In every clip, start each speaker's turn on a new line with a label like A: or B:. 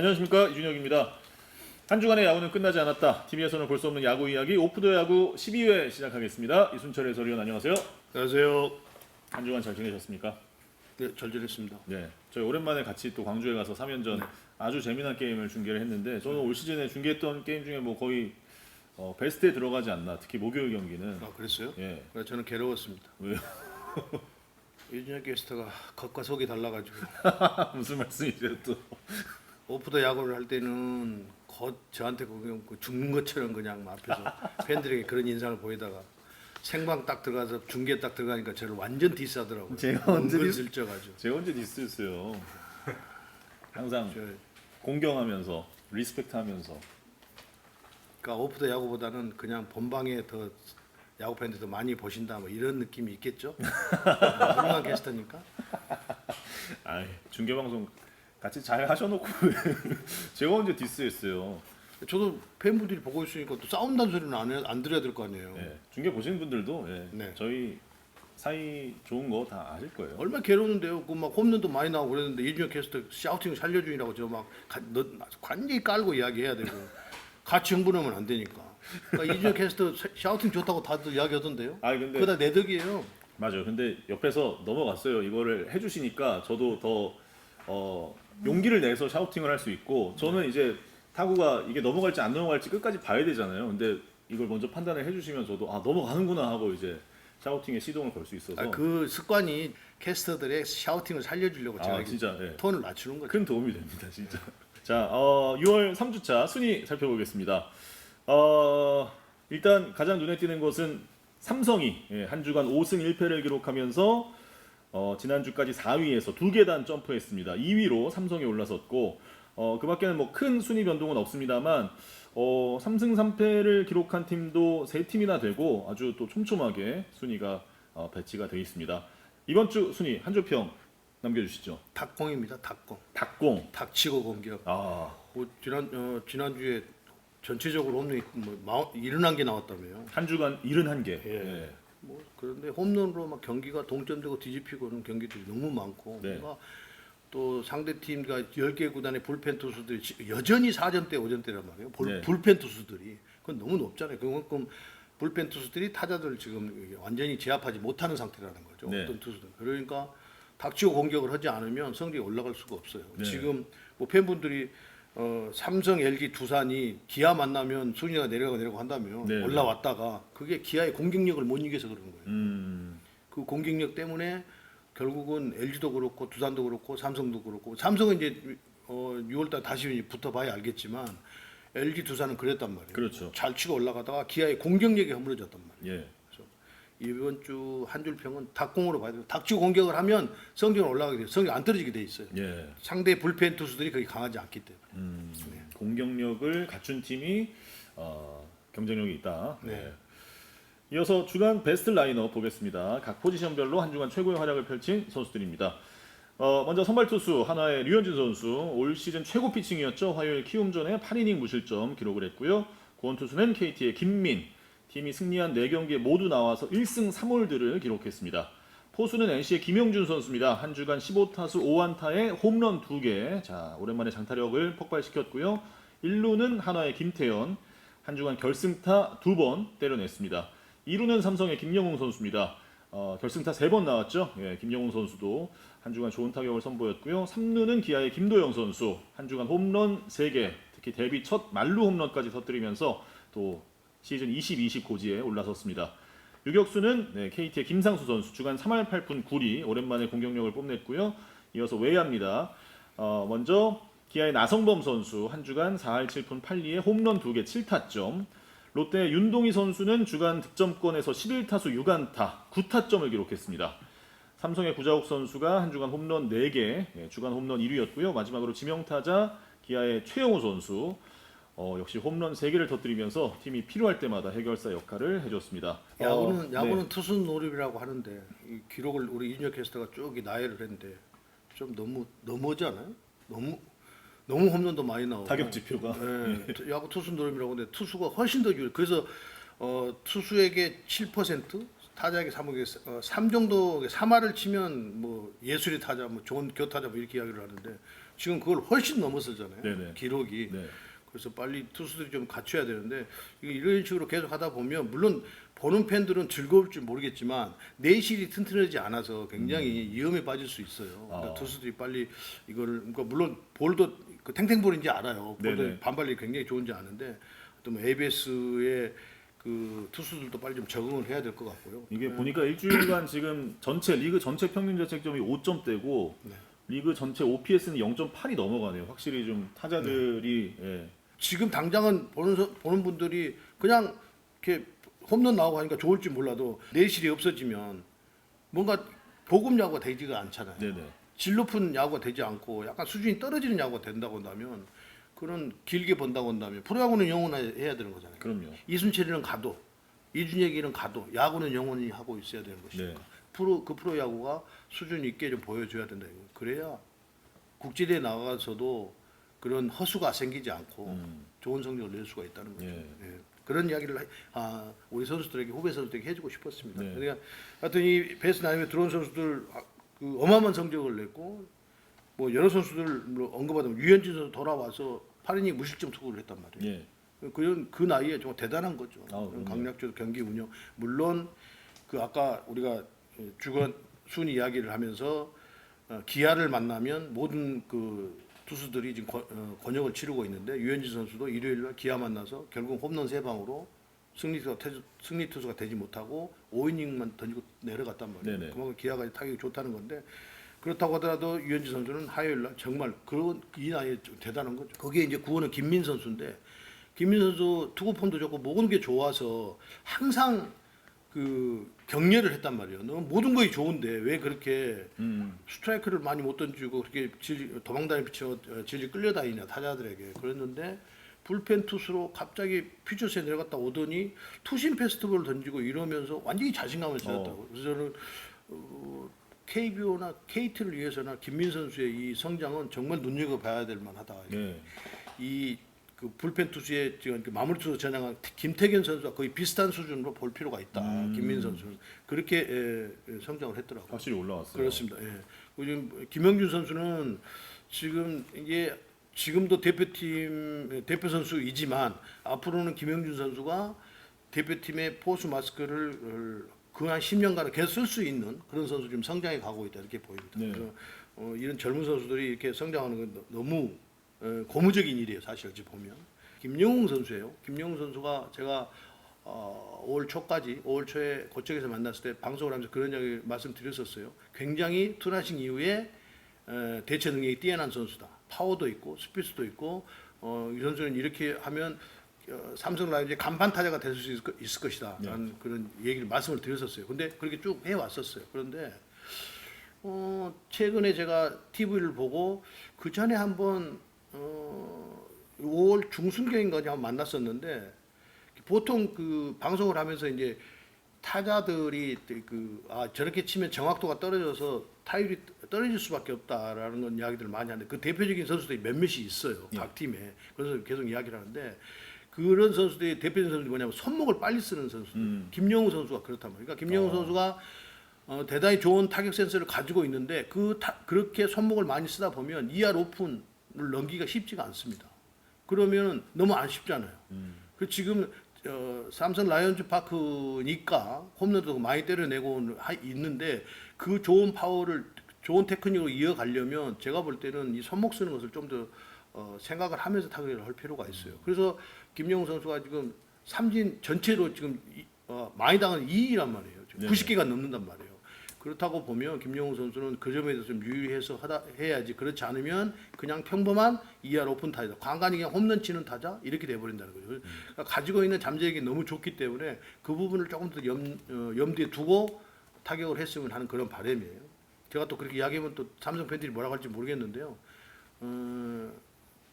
A: 안녕하십니까 이준혁입니다. 한 주간의 야구는 끝나지 않았다. TV에서는 볼 수 없는 야구 이야기 오프더 야구 12회 시작하겠습니다. 이순철 해설위원 안녕하세요.
B: 안녕하세요.
A: 한 주간 잘 지내셨습니까?
B: 네, 잘 지냈습니다.
A: 네, 저희 오랜만에 같이 또 광주에 가서 3연전 아주 재미난 게임을 중계를 했는데 저는 올 시즌에 중계했던 게임 중에 뭐 거의 어, 베스트에 들어가지 않나. 특히 목요일 경기는
B: 아, 그랬어요?
A: 예
B: 네, 저는 괴로웠습니다.
A: 왜요?
B: 이준혁 게스트가 겉과 속이 달라가지고
A: 무슨 말씀이세요 또?
B: 오프더 야구를 할 때는 겉 저한테 그냥 그 죽는 것처럼 그냥 앞에서 팬들에게 그런 인상을 보이다가 생방 딱 들어가서 중계 딱 들어가니까 저를 완전 디스하더라고요.
A: 제가 언제 디스-
B: 슬쩍가지고.
A: 제가 언제 디스였어요? 항상
B: 저,
A: 공경하면서 리스펙트하면서
B: 그러니까 오프더 야구보다는 그냥 본방에 더 야구 팬들 더 많이 보신다 뭐 이런 느낌이 있겠죠. 훌륭한 게스트니까.
A: 아이 중계 방송 같이 잘 하셔놓고 제가 언제 디스했어요?
B: 저도 팬분들이 보고 있으니까 또 싸운다는 소리는 안, 해- 안 들어야 될 거 아니에요.
A: 예, 중계 보시는 분들도 예,
B: 네.
A: 저희 사이 좋은 거 다 아실 거예요.
B: 얼마나 괴로운데요. 그 막 홈런도 많이 나오고 그랬는데 이준혁 캐스터 샤우팅 살려주니라고 저막 관계 깔고 이야기해야 되고 같이 흥분하면 안 되니까. 그러니까 이준혁 캐스터 샤- 샤우팅 좋다고 다들 이야기하던데요.
A: 아 근데
B: 그거 다내 덕이에요.
A: 맞아요. 근데 옆에서 넘어갔어요. 이거를 해주시니까 저도 더 어, 용기를 내서 샤우팅을 할 수 있고 저는 이제 타구가 이게 넘어갈지 안 넘어갈지 끝까지 봐야 되잖아요. 근데 이걸 먼저 판단을 해주시면 저도 아 넘어가는구나 하고 이제 샤우팅에 시동을 걸 수 있어서
B: 아, 그 습관이 캐스터들의 샤우팅을 살려주려고 제가
A: 아, 진짜 예.
B: 톤을 낮추는 거죠.
A: 큰 도움이 됩니다, 진짜. 자, 어, 6월 3주차 순위 살펴보겠습니다. 어, 일단 가장 눈에 띄는 것은 삼성이 예, 한 주간 5승 1패를 기록하면서 어, 지난주까지 4위에서 두 계단 점프했습니다. 2위로 삼성이 올라섰고 어, 그 밖에는 뭐 큰 순위 변동은 없습니다만 어, 3승 3패를 기록한 팀도 세 팀이나 되고 아주 또 촘촘하게 순위가 어, 배치가 되어 있습니다. 이번 주 순위 한 줄평 남겨주시죠.
B: 닭공입니다. 닭공.
A: 닭공.
B: 닭치고 공격.
A: 아
B: 뭐 지난 어, 지난 주에 전체적으로 홈런이 뭐 마흔- 71개 나왔다며요.
A: 한 주간 71개.
B: 예.
A: 예.
B: 뭐 그런데 홈런으로 막 경기가 동점되고 뒤집히고 그런 경기들이 너무 많고
A: 네.
B: 뭔가 또 상대 팀과 10개 구단의 불펜 투수들이 지- 여전히 4점대 5점대란 말이에요. 불,
A: 네.
B: 불펜 투수들이 그건 너무 높잖아요. 그만큼 불펜 투수들이 타자들 지금 완전히 제압하지 못하는 상태라는 거죠.
A: 네.
B: 어떤 투수들. 그러니까 닥치고 공격을 하지 않으면 성적이 올라갈 수가 없어요.
A: 네.
B: 지금 뭐 팬분들이 어, 삼성, LG, 두산이 기아 만나면 순위가 내려가고 내려가고 한다면
A: 네,
B: 올라왔다가 그게 기아의 공격력을 못 이겨서 그런 거예요.
A: 음.
B: 그 공격력 때문에 결국은 LG도 그렇고 두산도 그렇고 삼성도 그렇고 삼성은 이제 어 6월달 다시 붙어봐야 알겠지만 LG 두산은 그랬단 말이에요.
A: 그렇죠.
B: 잘 치고 올라가다가 기아의 공격력이 허물어졌단 말이에요.
A: 예.
B: 이번 주 한 줄 평은 닭공으로 봐야 돼요. 닭치고 공격을 하면 성적은 올라가게 돼요. 성적이 안 떨어지게 돼 있어요.
A: 예.
B: 상대 불펜 투수들이 그렇게 강하지 않기 때문에.
A: 음. 공격력을 갖춘 팀이 어, 경쟁력이 있다.
B: 네.
A: 예. 이어서 주간 베스트 라인업 보겠습니다. 각 포지션별로 한 주간 최고의 활약을 펼친 선수들입니다. 어, 먼저 선발 투수 하나의 류현진 선수 올 시즌 최고 피칭이었죠. 화요일 키움전에 8이닝 무실점 기록을 했고요. 구원 투수는 KT의 김민. 팀이 승리한 4경기에 모두 나와서 1승 3홀드를 기록했습니다. 포수는 NC의 김영준 선수입니다. 한 주간 15타수 5안타에 홈런 2개. 자, 오랜만에 장타력을 폭발시켰고요. 1루는 한화의 김태현. 한 주간 결승타 2번 때려냈습니다. 2루는 삼성의 김영웅 선수입니다. 어, 결승타 3번 나왔죠. 예, 김영웅 선수도 한 주간 좋은 타격을 선보였고요. 3루는 기아의 김도영 선수. 한 주간 홈런 3개. 특히 데뷔 첫 만루 홈런까지 터뜨리면서 또 시즌 20, 20 고지에 올라섰습니다. 유격수는 네, KT의 김상수 선수 주간 3할 8푼 9리 오랜만에 공격력을 뽐냈고요. 이어서 외야입니다. 어, 먼저 기아의 나성범 선수 한 주간 4할 7푼 8리에 홈런 2개 7타점. 롯데 윤동희 선수는 주간 득점권에서 11타수 6안타 9타점을 기록했습니다. 삼성의 구자욱 선수가 한 주간 홈런 4개, 예, 주간 홈런 1위였고요. 마지막으로 지명타자 기아의 최영우 선수 어, 역시 홈런 3개를 터뜨리면서 팀이 필요할 때마다 해결사 역할을 해줬습니다.
B: 야구는
A: 어, 네.
B: 야구는 투수 노립이라고 하는데 이 기록을 우리 이준혁 캐스터가 쭉 나열을 했는데 좀 너무 너무하지 않아요? 너무 너무 홈런도 많이 나오고
A: 타격 지표가
B: 예, 야구 투수 노름이라고 하는데 투수가 훨씬 더 유. 그래서 어, 투수에게 7% 타자에게 3억 어, 3 정도 3할을 치면 뭐 예술의 타자, 뭐 좋은 교타자 뭐 이렇게 이야기를 하는데 지금 그걸 훨씬 넘었었잖아요.
A: 네네.
B: 기록이.
A: 네.
B: 그래서 빨리 투수들이 좀 갖춰야 되는데 이런 식으로 계속 하다 보면 물론 보는 팬들은 즐거울지 모르겠지만 내실이 튼튼하지 않아서 굉장히 위험에 빠질 수 있어요. 그러니까
A: 음. 아.
B: 투수들이 빨리 이거를 그러니까 물론 볼도 그 탱탱볼인지 알아요. 볼도
A: 네네.
B: 반발력이 굉장히 좋은지 아는데 또 뭐 ABS의 그 투수들도 빨리 좀 적응을 해야 될 것 같고요.
A: 이게 보니까 일주일간 지금 전체 리그 전체 평균 자책점이 5점대고
B: 네.
A: 리그 전체 OPS는 0.8이 넘어가네요. 확실히 좀 타자들이 예.
B: 지금 당장은 보는 서- 보는 분들이 그냥 이렇게 홈런 나오고 하니까 좋을지 몰라도 내실이 없어지면 뭔가 보급 야구가 되지가 않잖아요.
A: 네네.
B: 질 높은 야구가 되지 않고 약간 수준이 떨어지는 야구가 된다고 한다면 그런 길게 본다고 한다면 프로야구는 영원해야 되는 거잖아요.
A: 그럼요.
B: 이순철이는 가도 이준혁이는 가도 야구는 영원히 하고 있어야 되는 것이니까
A: 네.
B: 프로 그 프로 야구가 수준 있게 좀 보여줘야 된다 이거. 그래야 국제대회 나가서도 그런 허수가 생기지 않고
A: 음.
B: 좋은 성적을 낼 수가 있다는 거죠.
A: 예.
B: 예. 그런 이야기를 하- 아, 우리 선수들에게 후배 선수들에게 해주고 싶었습니다.
A: 네.
B: 그러니까 하여튼 이 베스트 나인에 들어온 선수들 아, 그 어마어마한 성적을 냈고 뭐 여러 선수들 뭐 언급하자면 유현진 선수 돌아와서 8이닝 무실점 투구를 했단 말이에요.
A: 예.
B: 그런 그 나이에 정말 대단한 거죠.
A: 아, 그럼요.
B: 강약조 경기 운영 물론 그 아까 우리가 주간 순 이야기를 하면서 어, 기아를 만나면 모든 그 투수들이 지금 권, 어, 권역을 치르고 있는데 유현진 선수도 일요일 날 기아 만나서 결국 홈런 세 방으로 승리 투수가 태- 승리 투수가 되지 못하고 5이닝만 던지고 내려갔단 말이에요.
A: 네네.
B: 그만큼 기아가 타격이 좋다는 건데 그렇다고 하더라도 유현진 선수는 화요일 날 정말 그런 이 나이에 좀 대단한 거죠. 거기에 이제 구원은 김민 선수인데 김민 선수 투구 폼도 좋고 모든 게 좋아서 항상 그 격려를 했단 말이에요. 너 모든 것이 좋은데 왜 그렇게
A: 음.
B: 스트라이크를 많이 못 던지고 그렇게 질, 도망다니 피쳐 질질 끌려다니냐 타자들에게 그랬는데 불펜 투수로 갑자기 퓨처스에 내려갔다 오더니 투심 페스티벌을 던지고 이러면서 완전히 자신감을 찾았다고. 그래서 저는 어, KBO나 KT를 위해서나 김민 선수의 이 성장은 정말 눈여겨봐야 될 만하다.
A: 예.
B: 이 그 불펜 투수의 지금 그 마무리 투수 전향한 김태균 선수와 거의 비슷한 수준으로 볼 필요가 있다.
A: 음.
B: 김민 선수는 그렇게 에, 에, 성장을 했더라고요.
A: 확실히 올라왔어요.
B: 그렇습니다. 예. 그리고 지금 김영준 선수는 지금 이게 지금도 대표팀 대표 선수이지만 앞으로는 김영준 선수가 대표팀의 포수 마스크를 그한 10년간은 계속 쓸 수 있는 그런 선수 좀 성장해 가고 있다 이렇게 보입니다.
A: 네.
B: 그래서 어, 이런 젊은 선수들이 이렇게 성장하는 건 너무 어, 고무적인 일이에요. 사실 어찌 보면 김영웅 선수예요. 김영웅 선수가 제가 어, 5월 초까지 5월 초에 고척에서 만났을 때 방송을 하면서 그런 이야기 말씀드렸었어요. 굉장히 투나싱 이후에 에, 대처 능력이 뛰어난 선수다. 파워도 있고 스피스도 있고 어, 이 선수는 이렇게 하면 어, 삼성 라이온즈의 간판 타자가 될 수 있을, 것- 것이다. 라는 그런 얘기를 말씀을 드렸었어요. 근데 그렇게 쭉 해왔었어요. 그런데 어, 최근에 제가 TV를 보고 그 전에 한번 어, 5월 중순경인가 한번 만났었는데 보통 그 방송을 하면서 이제 타자들이 그 아 저렇게 치면 정확도가 떨어져서 타율이 떨어질 수밖에 없다라는 건 이야기들을 많이 하는데 그 대표적인 선수들이 몇몇이 있어요
A: 예.
B: 각 팀에 그래서 계속 이야기를 하는데 그런 선수들이 대표적인 선수들이 뭐냐면 손목을 빨리 쓰는 선수들
A: 음.
B: 김영우 선수가 그렇단 말이에요 그러니까 김영우
A: 어.
B: 선수가 어, 대단히 좋은 타격 센서를 가지고 있는데 그 타, 그렇게 손목을 많이 쓰다 보면 2할 오픈을 넘기가 쉽지가 않습니다. 그러면 너무 안 쉽잖아요. 그 지금 어, 삼성 라이온즈 파크니까 홈런도 많이 때려내고 하- 있는데 그 좋은 파워를 좋은 테크닉으로 이어가려면 제가 볼 때는 이 손목 쓰는 것을 좀더 어, 생각을 하면서 타격을 할 필요가 있어요. 그래서 김영우 선수가 지금 삼진 전체로 지금 이, 어, 많이 당한 2위란 말이에요. 지금
A: 네네.
B: 90개가 넘는단 말이에요. 그렇다고 보면 김영우 선수는 그 점에 대해서 좀 유의해서 하다 해야지 그렇지 않으면 그냥 평범한 2할 오픈 타자 간간히 그냥 홈런 치는 타자 이렇게 돼버린다는 거죠. 그러니까 가지고 있는 잠재력이 너무 좋기 때문에 그 부분을 조금 더 염, 어, 염두에 두고 타격을 했으면 하는 그런 바람이에요. 제가 또 그렇게 이야기하면 또 삼성 팬들이 뭐라고 할지 모르겠는데요. 어,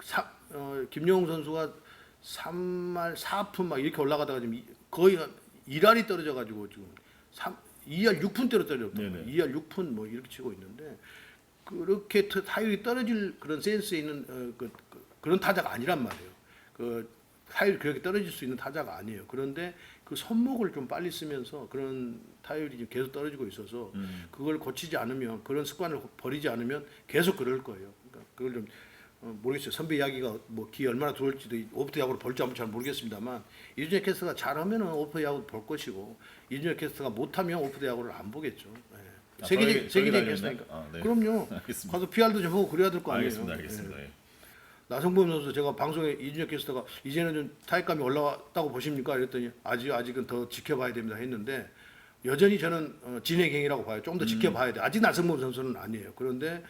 B: 사, 어, 김영웅 선수가 3할 4푼 막 이렇게 올라가다가 지금 이- 거의 한 1할이 떨어져 가지고 지금 3 2할 6푼대로 떨어졌단
A: 네네.
B: 말이에요. 2할 6푼 뭐 이렇게 치고 있는데 그렇게 타- 타율이 떨어질 그런 센스 있는 어, 그, 그, 런 타자가 아니란 말이에요. 그 타율이 그렇게 떨어질 수 있는 타자가 아니에요. 그런데 그 손목을 좀 빨리 쓰면서 그런 타율이 지금 계속 떨어지고 있어서
A: 음.
B: 그걸 고치지 않으면 그런 습관을 버리지 않으면 계속 그럴 거예요. 그러니까 그걸 좀 어, 모르겠어요. 선배 이야기가 뭐기 얼마나 좋을지도 오프트 야구를 볼지 한번 잘 모르겠습니다만 이준혁 캐스터가 잘하면은 오프트 야구 볼 것이고 이준혁 캐스터가 못하면 오프트 야구를 안 보겠죠. 예.
A: 아,
B: 세계적 세계적 캐스터니까.
A: 아, 네.
B: 그럼요.
A: 알겠습니다.
B: 가서 PR도 좀 하고 그래야 될 거 아니에요.
A: 알겠습니다.
B: 예.
A: 알겠습니다. 예.
B: 나성범 선수 제가 방송에 이준혁 캐스터가 이제는 좀 타격감이 올라왔다고 보십니까? 그랬더니 아직 아직은 더 지켜봐야 됩니다 했는데 여전히 저는 어, 진행형이라고 봐요. 좀더 지켜봐야 돼. 아직 나성범 선수는 아니에요. 그런데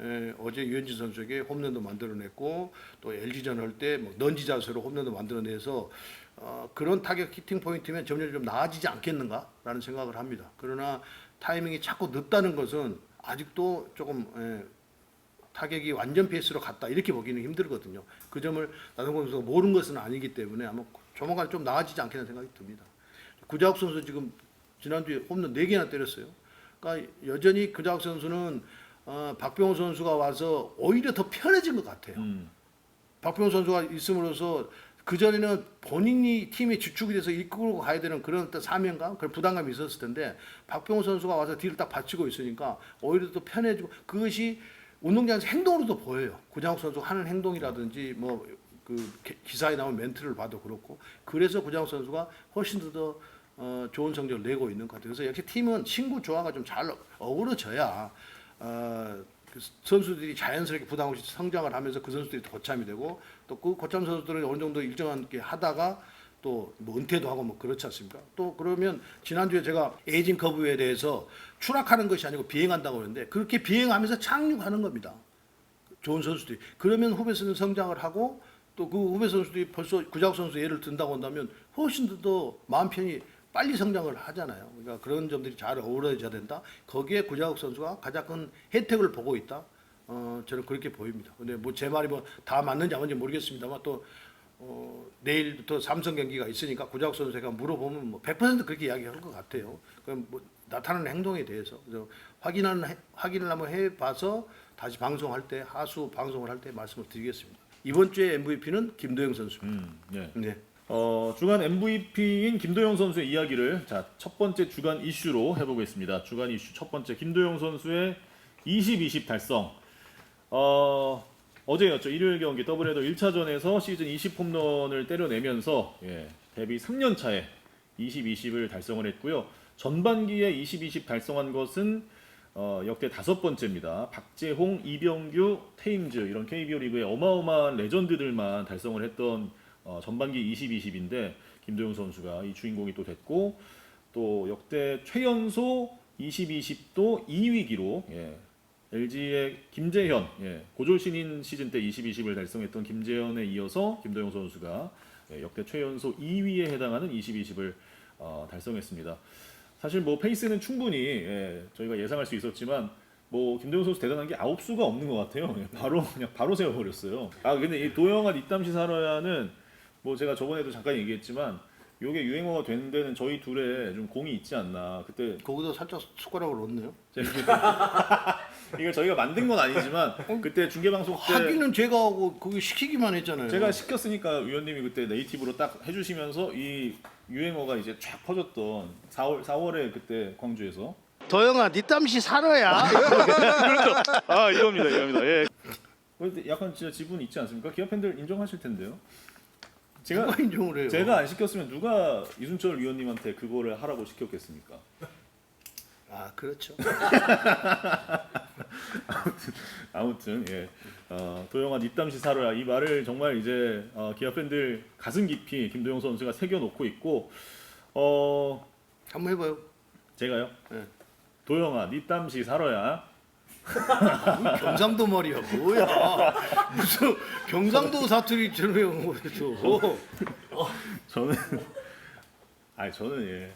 B: 에, 어제 유현진 선수에게 홈런도 만들어냈고 또 LG전 할 때 뭐 넌지 자세로 홈런도 만들어내서 어, 그런 타격 히팅 포인트면 점점 좀 나아지지 않겠는가라는 생각을 합니다. 그러나 타이밍이 자꾸 늦다는 것은 아직도 조금 에, 타격이 완전 페이스로 갔다 이렇게 보기는 힘들거든요. 그 점을 나성범 선수가 모르는 것은 아니기 때문에 아마 조만간 좀 나아지지 않겠나 생각이 듭니다. 구자욱 선수 지금 지난주에 홈런 4개나 때렸어요. 그러니까 여전히 구자욱 선수는 어, 박병호 선수가 와서 오히려 더 편해진 것 같아요.
A: 음.
B: 박병호 선수가 있음으로써 그 전에는 본인이 팀의 주축이 돼서 이끌고 가야 되는 그런 어떤 사명감, 그런 부담감이 있었을 텐데 박병호 선수가 와서 뒤를 딱 받치고 있으니까 오히려 더 편해지고 그것이 운동장에서 행동으로도 보여요. 구장욱 선수 하는 행동이라든지 뭐 그 기사에 나온 멘트를 봐도 그렇고 그래서 구장욱 선수가 훨씬 더 어, 좋은 성적을 내고 있는 것 같아요. 그래서 역시 팀은 친구 조화가 좀 잘 어우러져야 어, 그 선수들이 자연스럽게 부담 없이 성장을 하면서 그 선수들이 고참이 되고 또 그 고참 선수들은 어느 정도 일정한 게 하다가 또 뭐 은퇴도 하고 뭐 그렇지 않습니까? 또 그러면 지난주에 제가 에이징 커브에 대해서 추락하는 것이 아니고 비행한다고 하는데 그렇게 비행하면서 착륙하는 겁니다. 좋은 선수들이 그러면 후배 선수 성장을 하고 또 그 후배 선수들이 벌써 구자욱 선수 예를 든다고 한다면 훨씬 더, 더 마음 편히 빨리 성장을 하잖아요. 그러니까 그런 점들이 잘 어우러져야 된다. 거기에 구자욱 선수가 가장 큰 혜택을 보고 있다. 어, 저는 그렇게 보입니다. 근데 뭐 제 말이 뭐 다 맞는지 안 맞는지 모르겠습니다만 또 어, 내일부터 삼성 경기가 있으니까 구자욱 선수가 물어보면 뭐 100% 그렇게 이야기할 것 같아요. 그럼 뭐 나타나는 행동에 대해서 그래서 확인하는 해- 확인을 한번 해봐서 다시 방송할 때 하수 방송을 할 때 말씀을 드리겠습니다. 이번 주에 MVP는 김도영 선수입니다.
A: 음. 예.
B: 네.
A: 어, 주간 MVP인 김도영 선수의 이야기를 자, 첫 번째 주간 이슈로 해보겠습니다. 주간 이슈 첫 번째 김도영 선수의 20-20 달성. 어, 어제였죠. 일요일 경기 더블헤더 1차전에서 시즌 20 홈런을 때려내면서 예, 데뷔 3년 차에 20-20을 달성을 했고요. 전반기에 20-20 달성한 것은 어, 역대 다섯 번째입니다. 박재홍, 이병규, 테임즈 이런 KBO 리그의 어마어마한 레전드들만 달성을 했던 어, 전반기 20-20인데 김도영 선수가 이 주인공이 또 됐고 또 역대 최연소 20-20도 2위 기록 예, LG의 김재현 예, 고졸 신인 시즌 때 20-20을 달성했던 김재현에 이어서 김도영 선수가 예, 역대 최연소 2위에 해당하는 20-20을 어, 달성했습니다. 사실 뭐 페이스는 충분히 예, 저희가 예상할 수 있었지만 뭐 김도영 선수 대단한 게 아홉 수가 없는 것 같아요. 예, 바로 그냥 바로 세워버렸어요. 아 근데 이 도영아 니땀시 살아야는 뭐 제가 저번에도 잠깐 얘기했지만 요게 유행어가 된 데는 저희 둘의 좀 공이 있지 않나. 그때
B: 거기다 살짝 숟가락을 넣네요.
A: 이걸 저희가 만든 건 아니지만 그때 중계 방송 때
B: 하기는 제가 하고 거기 시키기만 했잖아요.
A: 제가 시켰으니까 위원님이 그때 네이티브로 딱 해주시면서 이 유행어가 이제 쫙 퍼졌던 4월 4월에 그때 광주에서
B: 도영아, 니 땀시 살아야.
A: 아 이겁니다 이겁니다 예. 근데 약간 진짜 지분 있지 않습니까? 기아 팬들 인정하실 텐데요. 제가
B: 인정을 해요.
A: 제가 안 시켰으면 누가 이순철 위원님한테 그거를 하라고 시켰겠습니까?
B: 아 그렇죠.
A: 아무튼 예. 어, 도영아 니땀시 살아라 이 말을 정말 이제 어, 기아 팬들 가슴 깊이 김도영 선수가 새겨놓고 있고 어
B: 한번 해봐요.
A: 제가요
B: 네.
A: 도영아 니땀시 살아야
B: 경상도 말이야 뭐야? 무슨 경상도 사투리 저런 거 그랬어.
A: 저는 아니 저는 예.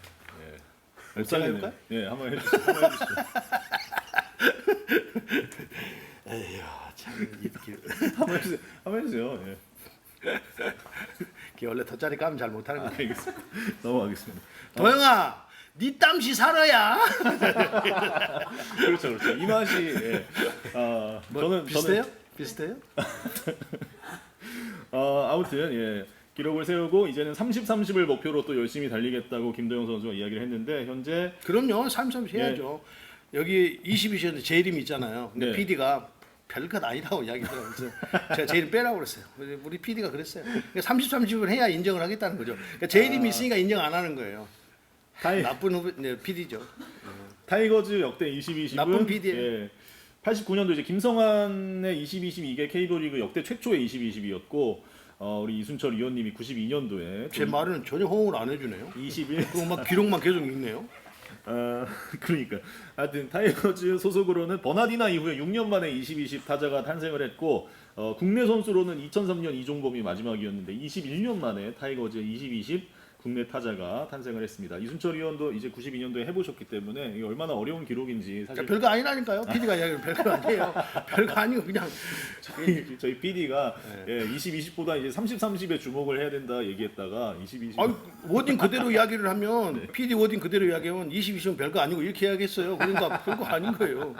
A: 예.
B: 해볼까요?
A: 예, 한번 해주시죠.
B: 에휴 참 이렇게
A: 한번 해주세요. 한번 해주세요. 예.
B: 걔 원래 덧자리 까면 잘 못하는
A: 아,
B: 거야.
A: 알겠습니다. 넘어가겠습니다.
B: 도영아, 니 땀시 살아야.
A: 그렇죠, 그렇죠. 이 맛이 예. 아,
B: 뭐
A: 저는
B: 비슷해요?
A: 저는
B: 비슷해요?
A: 어, 아무튼 예. 기록을 세우고 이제는 30, 30을 목표로 또 열심히 달리겠다고 김도영 선수가 이야기를 했는데 현재
B: 그럼요. 33 해야죠. 여기 22시였는데 제 이름이 있잖아요. 근데
A: 네.
B: PD가 별것 아니라고 이야기하더라고요. 제가 제 이름 빼라고 그랬어요. 우리 PD가 그랬어요. 30, 30을 해야 인정을 하겠다는 거죠. 그러니까 제 이름이 있으니까 인정 안 하는 거예요.
A: 타이,
B: 나쁜 후배, 네, PD죠.
A: 타이거즈 역대 20, 20은
B: 나쁜 PD 예요.
A: 예, 89년도 이제 김성환의 20, 20 이게 KB리그 역대 최초의 20, 20이었고 어, 우리 이순철 위원님이 92년도에
B: 제 말은 전혀 호응을 안 해주네요.
A: 21
B: 그거 막 기록만 계속 읽네요.
A: 아, 그러니까 하여튼 타이거즈 소속으로는 버나디나 이후에 6년 만에 20, 20 타자가 탄생을 했고 어, 국내 선수로는 2003년 이종범이 마지막이었는데 21년 만에 타이거즈 20, 20 국내 타자가 탄생을 했습니다. 이순철 의원도 이제 92년도에 해보셨기 때문에 이게 얼마나 어려운 기록인지 사실
B: 그러니까 별거 아니라니까요. PD가 이야기하면 별거 아니에요. 별거 아니고 그냥
A: 저희, 저희 PD가 예, 20, 20보다 이제 30, 30에 주목을 해야 된다 얘기했다가 20, 20
B: 아니, 워딩 그대로 이야기를 하면 PD 워딩 그대로 이야기하면 20, 20은 별거 아니고 이렇게 해야겠어요. 그러니까 별거 아닌 거예요.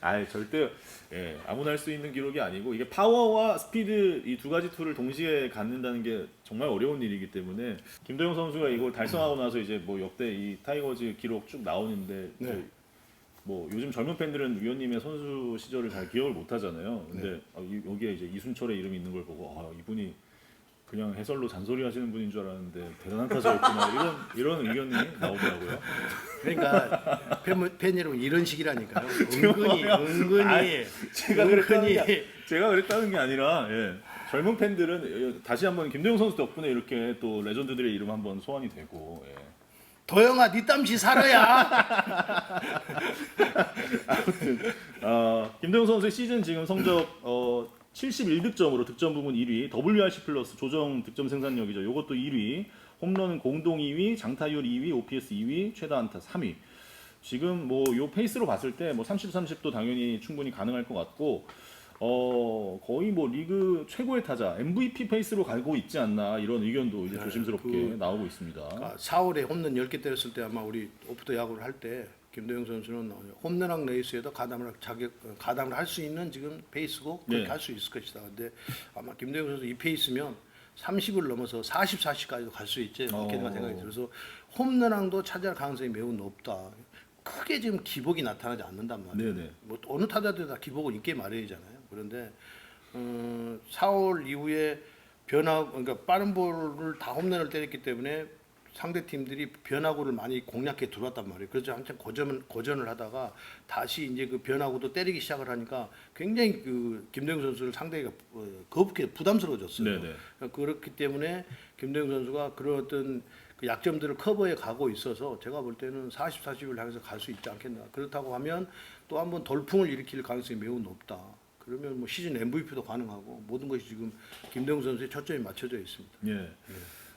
A: 아 절대 예, 아무나 할 수 있는 기록이 아니고 이게 파워와 스피드 이 두 가지 툴을 동시에 갖는다는 게 정말 어려운 일이기 때문에 김도영 선수가 이걸 달성하고 나서 이제 뭐 역대 이 타이거즈 기록 쭉 나오는데
B: 네.
A: 저희 뭐 요즘 젊은 팬들은 위원님의 선수 시절을 잘 기억을 못 하잖아요. 근데
B: 네.
A: 아, 이- 여기에 이제 이순철의 이름이 있는 걸 보고 아, 이분이 그냥 해설로 잔소리 하시는 분인 줄 알았는데 대단한 타자였구나 이런 이런 의견이 나오더라고요.
B: 그러니까 팬, 팬 여러분 이런 식이라니까요. 은근히 은근히
A: 아이, 제가 그랬다는
B: 은근히
A: 게 제가 그랬다는 게 아니라 예. 젊은 팬들은 예, 다시 한번 김도영 선수 덕분에 이렇게 또 레전드들의 이름 한번 소환이 되고 예.
B: 도영아 네 땀시 살아야.
A: 아, 김도영 선수의 시즌 지금 성적 어, 71득점으로 득점 부문 1위, WRC 플러스 조정 득점 생산력이죠. 이것도 1위, 홈런은 공동 2위, 장타율 2위, OPS 2위, 최다 안타 3위. 지금 뭐 요 페이스로 봤을 때 뭐 30, 30도 당연히 충분히 가능할 것 같고 어 거의 뭐 리그 최고의 타자 MVP 페이스로 가고 있지 않나 이런 의견도 이제
B: 네,
A: 조심스럽게
B: 그-
A: 나오고 있습니다.
B: 아, 4월에 홈런 10개 때렸을 때 아마 우리 오프터 야구를 할때 김도영 선수는 홈런왕 레이스에도 가담을 자격 가담을 할 수 있는 지금 페이스고 그렇게
A: 네.
B: 할수 있을 것이다. 근데 아마 김도영 선수 이 페이스면 30을 넘어서 40, 40까지도 갈 수 있지 않겠나
A: 어.
B: 생각이 들어서 홈런왕도 차지할 가능성이 매우 높다. 크게 지금 기복이 나타나지 않는단 말이에요.
A: 네네.
B: 뭐 어느 타자들 다 기복은 있게 마련이잖아요. 그런데 어, 4월 이후에 변화 그러니까 빠른 볼을 다 홈런을 때렸기 때문에 상대 팀들이 변화구를 많이 공략해 들어왔단 말이에요. 그래서 한참 고전 고전을 하다가 다시 이제 그 변화구도 때리기 시작을 하니까 굉장히 그 김도영 선수를 상대가 어, 거북해 부담스러워졌어요.
A: 네네.
B: 그러니까 그렇기 때문에 김도영 선수가 그런 어떤 그 약점들을 커버해 가고 있어서 제가 볼 때는 40, 40을 향해서 갈 수 있지 않겠나. 그렇다고 하면 또 한 번 돌풍을 일으킬 가능성이 매우 높다. 그러면 뭐 시즌 MVP도 가능하고 모든 것이 지금 김도영 선수의 초점이 맞춰져 있습니다.
A: 예.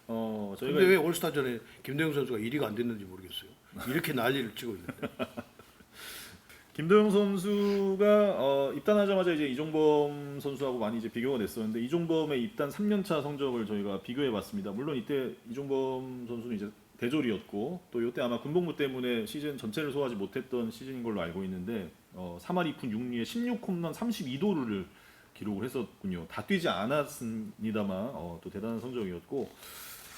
A: 어 저희가
B: 근데 왜 올스타전에 김도영 선수가 1위가 안 됐는지 모르겠어요. 이렇게 난리를 치고 있는데.
A: 김도영 선수가 어, 입단하자마자 이제 이종범 선수하고 많이 이제 비교가 됐었는데 이종범의 입단 3년차 성적을 저희가 비교해 봤습니다. 물론 이때 이종범 선수는 이제 대졸이었고 또 이때 아마 군복무 때문에 시즌 전체를 소화하지 못했던 시즌인 걸로 알고 있는데 어, 3할 2푼 6리에 16홈런 32도루를 기록을 했었군요. 다 뛰지 않았습니다만 어, 또 대단한 성적이었고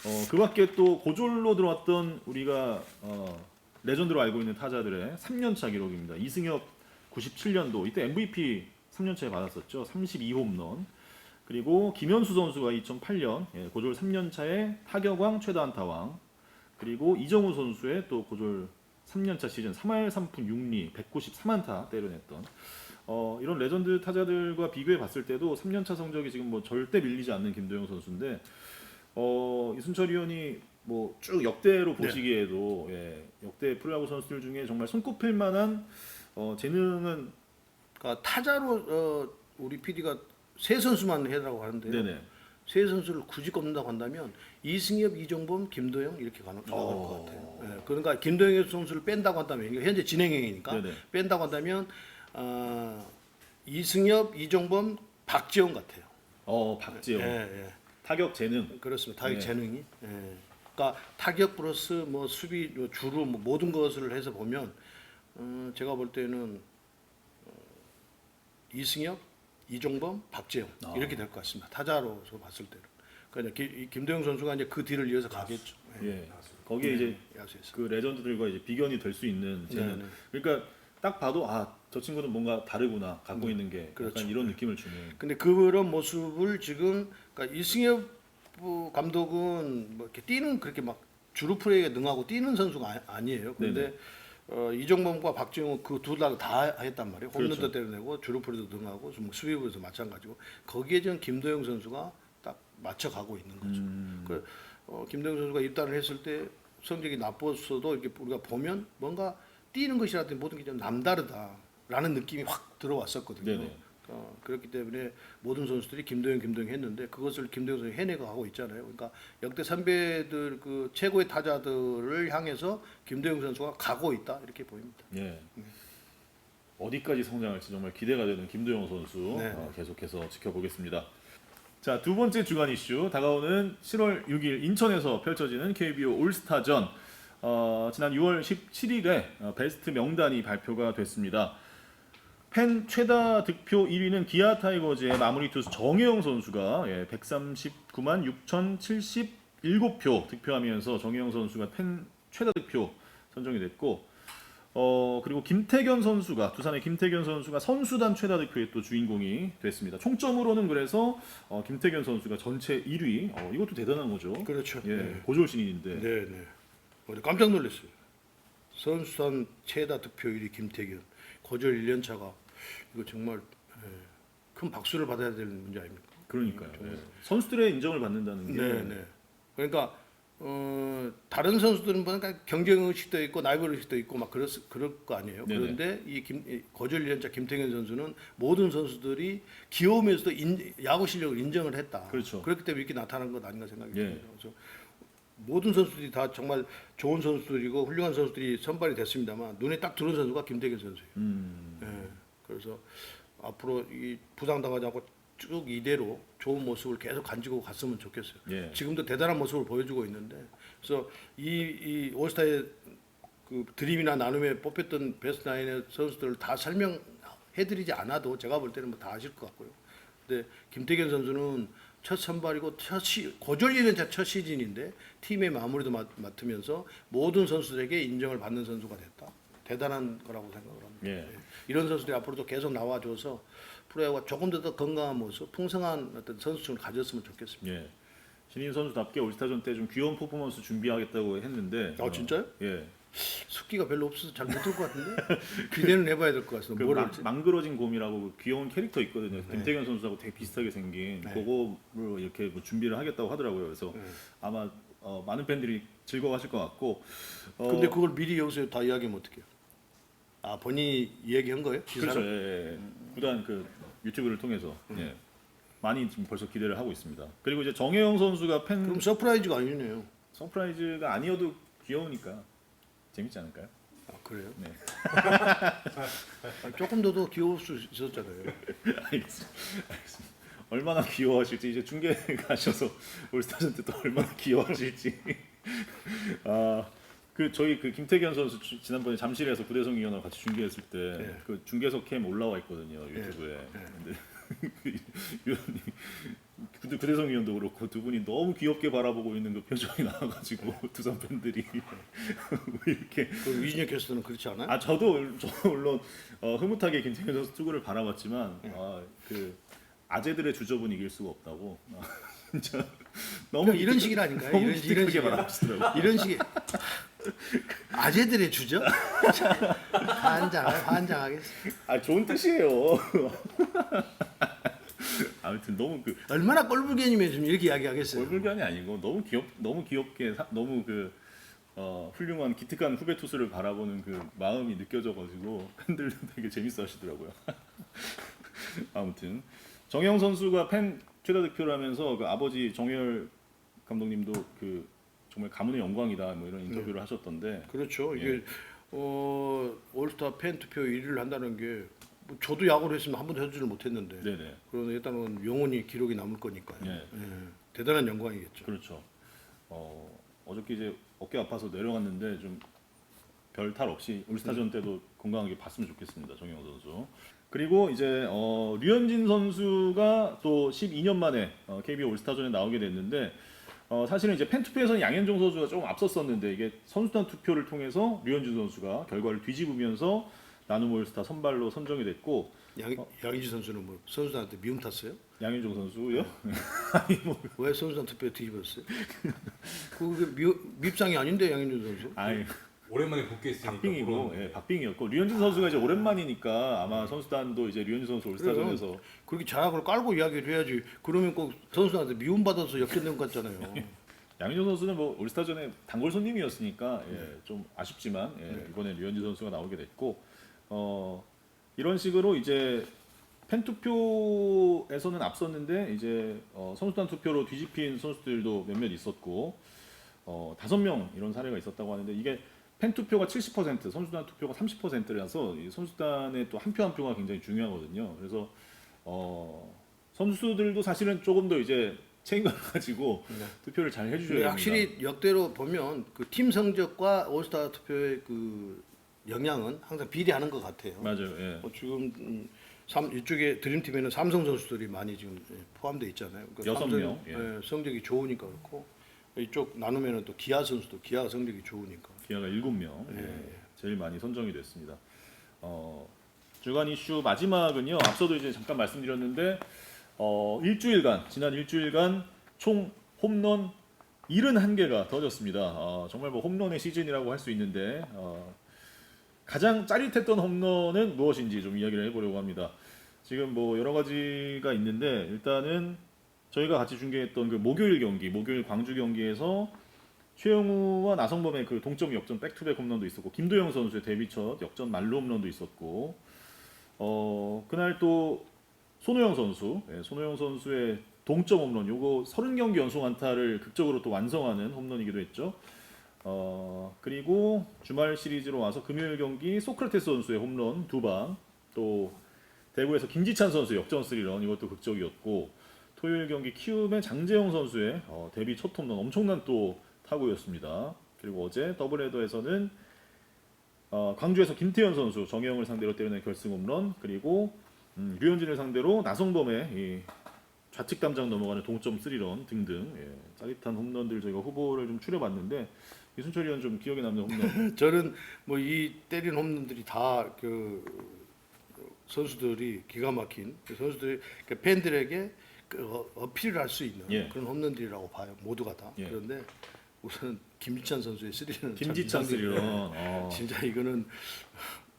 A: 어, 그 밖에 또 고졸로 들어왔던 우리가 어, 레전드로 알고 있는 타자들의 3년차 기록입니다. 이승엽 97년도 이때 MVP 3년차에 받았었죠. 32홈런. 그리고 김현수 선수가 2008년 예, 고졸 3년차에 타격왕 최다 안타왕. 그리고 이정우 선수의 또 고졸 3년차 시즌 3할 3푼 6리 193안타 때려냈던 어, 이런 레전드 타자들과 비교해 봤을 때도 3년차 성적이 지금 뭐 절대 밀리지 않는 김도영 선수인데 어, 이순철 의원이 뭐 쭉 역대로
B: 네.
A: 보시기에도 예, 역대 프로야구 선수들 중에 정말 손꼽힐 만한 어, 재능은
B: 그러니까 타자로 어, 우리 PD가 세 선수만 해라고 하는데요.
A: 네네
B: 세 선수를 굳이 꼽는다고 한다면 이승엽, 이종범, 김도영 이렇게 가는
A: 어.
B: 것 같아요. 예, 그러니까 김도영 선수를 뺀다고 한다면 이게 현재 진행형이니까
A: 네네.
B: 뺀다고 한다면 어, 이승엽, 이종범, 박지원 같아요.
A: 어 박지영
B: 예, 예.
A: 타격 재능
B: 그렇습니다. 타격
A: 네.
B: 재능이. 예. 그러니까 타격 플러스 뭐 수비 뭐 주루 뭐 모든 것을 해서 보면 어, 제가 볼 때는 어, 이승엽, 이종범, 박재영
A: 아.
B: 이렇게 될 것 같습니다. 타자로서 봤을 때는. 그러니까 기- 이 김도영 선수가 이제 그 뒤를 이어서 가겠죠.
A: 예 거기에 이제
B: 야수에서.
A: 그 레전드들과 이제 비견이 될 수 있는 재능
B: 네, 네.
A: 그러니까 딱 봐도 아 저 친구는 뭔가 다르구나 갖고 있는 게
B: 그렇죠.
A: 약간 이런 느낌을 주는.
B: 근데 그런 모습을 지금 그러니까 이승엽 어, 감독은 뭐 이렇게 뛰는 그렇게 막 주루 플레이에 능하고 뛰는 선수가 아, 니에요 근데 어, 이정범과 박지웅은 그둘다다 했단 말이에요. 홈런도
A: 그렇죠.
B: 때려내고 주루 플레이도 능하고 좀 수비부에서 마찬가지고 거기에 지금 김도영 선수가 딱 맞춰가고 있는 거죠.
A: 음,
B: 그 어, 김도영 선수가 입단을 했을 때 성적이 나빴어도 이렇게 우리가 보면 뭔가 뛰는 것이라든지 모든 게 좀 남다르다라는 느낌이 확 들어왔었거든요.
A: 네네.
B: 어, 그렇기 때문에 모든 선수들이 김도영 김도영 했는데 그것을 김도영 선수 해내고 하고 있잖아요. 그러니까 역대 선배들 그 최고의 타자들을 향해서 김도영 선수가 가고 있다 이렇게 보입니다.
A: 예. 어디까지 성장할지 정말 기대가 되는 김도영 선수
B: 네.
A: 어, 계속해서 지켜보겠습니다. 자, 두 번째 주간 이슈 다가오는 7월 6일 인천에서 펼쳐지는 KBO 올스타전. 어, 지난 6월 17일에 어, 베스트 명단이 발표가 됐습니다. 팬 최다 득표 1위는 기아 타이거즈의 마무리 투수 정혜영 선수가 예, 139만 6,077표 득표하면서 정혜영 선수가 팬 최다 득표 선정이 됐고 어 그리고 김태견 선수가 두산의 김태견 선수가 선수단 최다 득표의 또 주인공이 됐습니다. 총점으로는 그래서 어, 김태견 선수가 전체 1위. 어, 이것도 대단한 거죠.
B: 그렇죠.
A: 예,
B: 네.
A: 고졸 신인인데.
B: 네, 네. 우리 깜짝 놀랐어요. 선수단 최다 득표 1위 김태균. 고졸 1년 차가 이거 정말 예, 큰 박수를 받아야 될 문제 아닙니까?
A: 그러니까요. 예. 선수들의 인정을 받는다는 게
B: 네, 네. 그러니까 어, 다른 선수들은 보니까 경쟁 의식도 있고 라이벌 의식도 있고 막 그럴, 수- 그럴 거 아니에요.
A: 네네.
B: 그런데 이 김, 이 고졸 1년차 김태균 선수는 모든 선수들이 귀여우면서도 인, 야구 실력을 인정을 했다.
A: 그렇죠.
B: 그렇기 때문에 이렇게 나타난 것 아닌가 생각이
A: 예.
B: 듭니다. 그래서 모든 선수들이 다 정말 좋은 선수들이고 훌륭한 선수들이 선발이 됐습니다만 눈에 딱 들어온 선수가 김태균 선수예요.
A: 음,
B: 예. 그래서 앞으로 이 부상당하지 않고 쭉 이대로 좋은 모습을 계속 가지고 갔으면 좋겠어요.
A: 예.
B: 지금도 대단한 모습을 보여주고 있는데 그래서 이, 이 올스타의 그 드림이나 나눔에 뽑혔던 베스트 나인의 선수들을 다 설명해드리지 않아도 제가 볼 때는 뭐 다 아실 것 같고요. 근데 김태균 선수는 첫 선발이고 첫 시, 고졸 1년차 첫 시즌인데 팀의 마무리도 맡, 맡으면서 모든 선수들에게 인정을 받는 선수가 됐다. 대단한 거라고 생각을 합니다.
A: 예.
B: 이런 선수들이 앞으로도 계속 나와줘서 프로야구가 조금 더, 더 건강한 모습, 풍성한 어떤 선수층을 가졌으면 좋겠습니다.
A: 예. 신인 선수답게 올스타전 때 좀 귀여운 퍼포먼스 준비하겠다고 했는데.
B: 아, 진짜요?
A: 예.
B: 숫기가 별로 없어서 잘 못할 것 같은데 기대는 해봐야 될 것 같습니다. 그뭘
A: 망,
B: 할지.
A: 망그러진 곰이라고 그 귀여운 캐릭터 있거든요. 김태균 선수하고 되게 비슷하게 생긴
B: 네.
A: 그거로 이렇게 뭐 준비를 하겠다고 하더라고요. 그래서
B: 네.
A: 아마 어, 많은 팬들이 즐거워하실 것 같고. 어,
B: 근데 그걸 미리 여기서 다 이야기하면 어떡해요? 아 본인이 이야기한 거예요? 기사를?
A: 그렇죠. 예, 예. 구단 그 유튜브를 통해서
B: 음.
A: 예. 많이 지금 벌써 기대를 하고 있습니다. 그리고 이제 정혜영 선수가 팬
B: 그럼 서프라이즈가 아니네요.
A: 서프라이즈가 아니어도 귀여우니까 재밌지 않을까요?
B: 아 그래요?
A: 네.
B: 아, 조금 더더 귀여울 수 있었잖아요.
A: 알겠습니다. 알겠습니다. 얼마나 귀여워하실지 이제 중계 가셔서 올스타전 때 또 얼마나 귀여워하실지. 아, 그 저희 그 김태견 선수 주- 지난번에 잠실에서 구대성 위원하고 같이 중계했을 때
B: 네.
A: 그 중계석 캠 올라와 있거든요 유튜브에.
B: 네.
A: 근데 그 위원님 구대- 구대성 위원도 그렇고 두 분이 너무 귀엽게 바라보고 있는 그 표정이 나와가지고 두산 팬들이 왜 이렇게
B: 그 위진혁 캐스터는 그렇지 않아요?
A: 아 저도 저 물론 어, 흐뭇하게 김태균 선수 투구를 바라봤지만 아, 그 아재들의 주접은 이길 수가 없다고 아, 진짜 너무
B: 그러니까 이런 식이라니까요.
A: 너무
B: 이런,
A: 기특하게
B: 이런 식이야.
A: 바라보시더라고
B: 이런 식의 아재들의 주죠? 환장, 환장하겠어.
A: 아 좋은 뜻이에요 아무튼 너무 그
B: 얼마나 꼴불견이면 좀 이렇게 이야기하겠어요.
A: 얼굴견이 아니고 너무 귀엽 너무 귀엽게 사- 너무 그 어, 훌륭한 기특한 후배 투수를 바라보는 그 마음이 느껴져가지고 팬들도 되게 재밌어 하시더라고요. 아무튼 정영 선수가 팬 최다 득표를 하면서 그 아버지 정열 감독님도 그 정말 가문의 영광이다 뭐 이런 인터뷰를 하셨던데
B: 그렇죠. 이게
A: 예.
B: 어, 올스타 팬 투표 1위를 한다는 게 뭐 저도 야구를 했으면 한 번도 해주지를 못했는데
A: 네네
B: 그러나 일단은 영원히 기록이 남을 거니까요.
A: 예.
B: 예. 대단한 영광이겠죠.
A: 그렇죠. 어, 어저께 이제 어깨 아파서 내려갔는데 좀 별탈 없이 올스타전 때도 건강하게 봤으면 좋겠습니다. 정영 선수. 그리고 이제 어, 류현진 선수가 또 12년 만에 어, KBO 올스타전에 나오게 됐는데 어, 사실은 이제 팬 투표에서는 양현종 선수가 조금 앞섰었는데 이게 선수단 투표를 통해서 류현진 선수가 결과를 뒤집으면서 나눔 올스타 선발로 선정이 됐고
B: 양, 양희지 선수는 뭐 선수들한테 미움 탔어요?
A: 양현종 선수요.
B: 왜 선수단 투표 뒤집었어요? 그게 미, 밉상이 아닌데 양현준 선수?
A: 아이
C: 오랜만에 복귀했으니까
A: 박빙이고
C: 그런-
A: 예, 박빙이었고 류현진 선수가 이제 오랜만이니까 아마 선수단도 이제 류현진 선수 올스타전에서
B: 그렇게 잘하고 깔고 이야기를 해야지. 그러면 꼭 선수한테 미움 받아서 역전된 것 같잖아요.
A: 양현종 선수는 뭐 올스타전에 단골 손님이었으니까 예, 좀 아쉽지만 예, 이번에 류현진 선수가 나오게 됐고 어, 이런 식으로 이제 팬 투표에서는 앞섰는데 이제 어, 선수단 투표로 뒤집힌 선수들도 몇몇 있었고 어, 다섯 명 이런 사례가 있었다고 하는데 이게 팬 투표가 70% 선수단 투표가 30%라서 이 선수단의 또 한 표 한 표가 굉장히 중요하거든요. 그래서 어, 선수들도 사실은 조금 더 이제 책임감을 가지고 투표를 잘 해주셔야 됩니다.
B: 확실히 역대로 보면 그 팀 성적과 올스타 투표의 그 영향은 항상 비례하는 것 같아요.
A: 맞아요. 예.
B: 뭐 지금 음, 삼, 이쪽에 드림팀에는 삼성 선수들이 많이 지금 예, 포함되어 있잖아요. 그러니까
A: 여섯
B: 삼성이,
A: 명, 예.
B: 예, 성적이 좋으니까 그렇고 이쪽 나누면은 또 기아 선수도 기아 성적이 좋으니까.
A: 기아가 7명 예, 제일 많이 선정이 됐습니다. 어, 주간 이슈 마지막은요. 앞서도 이제 잠깐 말씀드렸는데 어, 일주일간 지난 일주일간 총 홈런 71개가 터졌습니다. 어, 정말 뭐 홈런의 시즌이라고 할 수 있는데 어, 가장 짜릿했던 홈런은 무엇인지 좀 이야기를 해보려고 합니다. 지금 뭐 여러 가지가 있는데 일단은 저희가 같이 중계했던 그 목요일 경기, 목요일 광주 경기에서 최영우와 나성범의 그 동점 역전 백투백 홈런도 있었고 김도영 선수의 데뷔 첫 역전 말로 홈런도 있었고 어 그날 또 손호영 선수, 예, 손호영 선수의 동점 홈런 요거 30경기 연속 안타를 극적으로 또 완성하는 홈런이기도 했죠. 어 그리고 주말 시리즈로 와서 금요일 경기 소크라테스 선수의 홈런 두 방, 또 대구에서 김지찬 선수의 역전 스리런 이것도 극적이었고 토요일 경기 키움의 장재영 선수의 어, 데뷔 첫 홈런 엄청난 또 타구였습니다. 그리고 어제 더블헤더에서는 어, 광주에서 김태현 선수 정혜영을 상대로 때리는 결승 홈런 그리고 음, 류현진을 상대로 나성범의 이 좌측 담장 넘어가는 동점 스리런 등등 예, 짜릿한 홈런들 저희가 후보를 좀 추려봤는데 이순철 의원 좀 기억에 남는 홈런
B: 저는 뭐 이 때린 홈런들이 다 그 선수들이 기가 막힌 그 선수들이 그 팬들에게 그 어- 어필을 할 수 있는
A: 예.
B: 그런 홈런들이라고 봐요. 모두가 다.
A: 예.
B: 그런데 우선 김지찬 선수의 스리는
A: 김지찬 스리런 어,
B: 진짜 이거는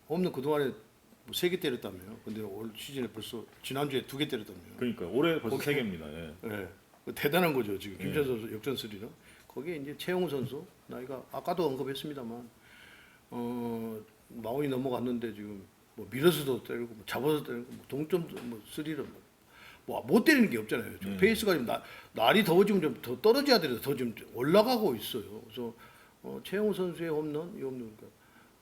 B: 홈런 그 동안에 세 개 때렸다며. 근데 올 시즌에 벌써 지난주에 두 개 때렸다며.
A: 그러니까 올해 벌써 세 개입니다. 예.
B: 예. 그 대단한 거죠 지금 김지찬 선수 역전 스리는. 거기에 이제 최영우 선수 나이가 아까도 언급했습니다만 어 마운이 넘어갔는데 지금 뭐 밀어서도 때리고 뭐 잡아서 때리고 뭐 동점도 뭐 스리를 뭐 못 때리는 게 없잖아요. 좀
A: 네.
B: 페이스가 좀 나, 날이 더워지면 좀 더 떨어져야 되는데 더 좀 올라가고 있어요. 그래서 어, 최영우 선수의 홈런 이 홈런 그러니까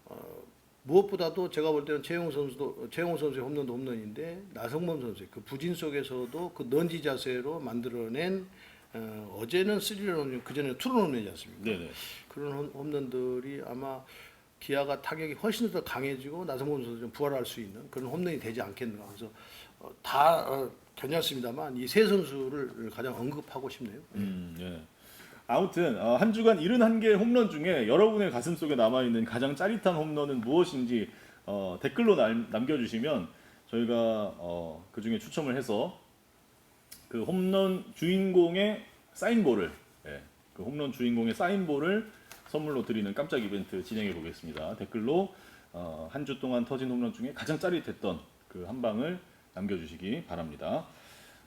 B: 어, 무엇보다도 제가 볼 때는 최영우 선수도 최영우 선수의 홈런도 홈런인데 나성범 선수의 그 부진 속에서도 그 넌지 자세로 만들어낸 어, 어제는 스리런 홈런 그 전에 투런 홈런이지 않습니까?
A: 네네.
B: 그런 홈- 홈런들이 아마 기아가 타격이 훨씬 더 강해지고 나성범 선수 좀 부활할 수 있는 그런 홈런이 되지 않겠는가 그래서 어, 다 어, 괜찮습니다만 이 세 선수를 가장 언급하고 싶네요.
A: 음, 예. 아무튼 어, 한 주간 71개 홈런 중에 여러분의 가슴 속에 남아 있는 가장 짜릿한 홈런은 무엇인지 어, 댓글로 남, 남겨주시면 저희가 어, 그 중에 추첨을 해서 그 홈런 주인공의 사인볼을 예, 그 홈런 주인공의 사인볼을 선물로 드리는 깜짝 이벤트 진행해 보겠습니다. 댓글로 어, 한 주 동안 터진 홈런 중에 가장 짜릿했던 그 한 방을 남겨주시기 바랍니다.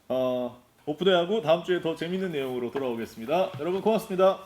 A: 어, 오프데이하고 다음 주에 더 재밌는 내용으로 돌아오겠습니다. 여러분 고맙습니다.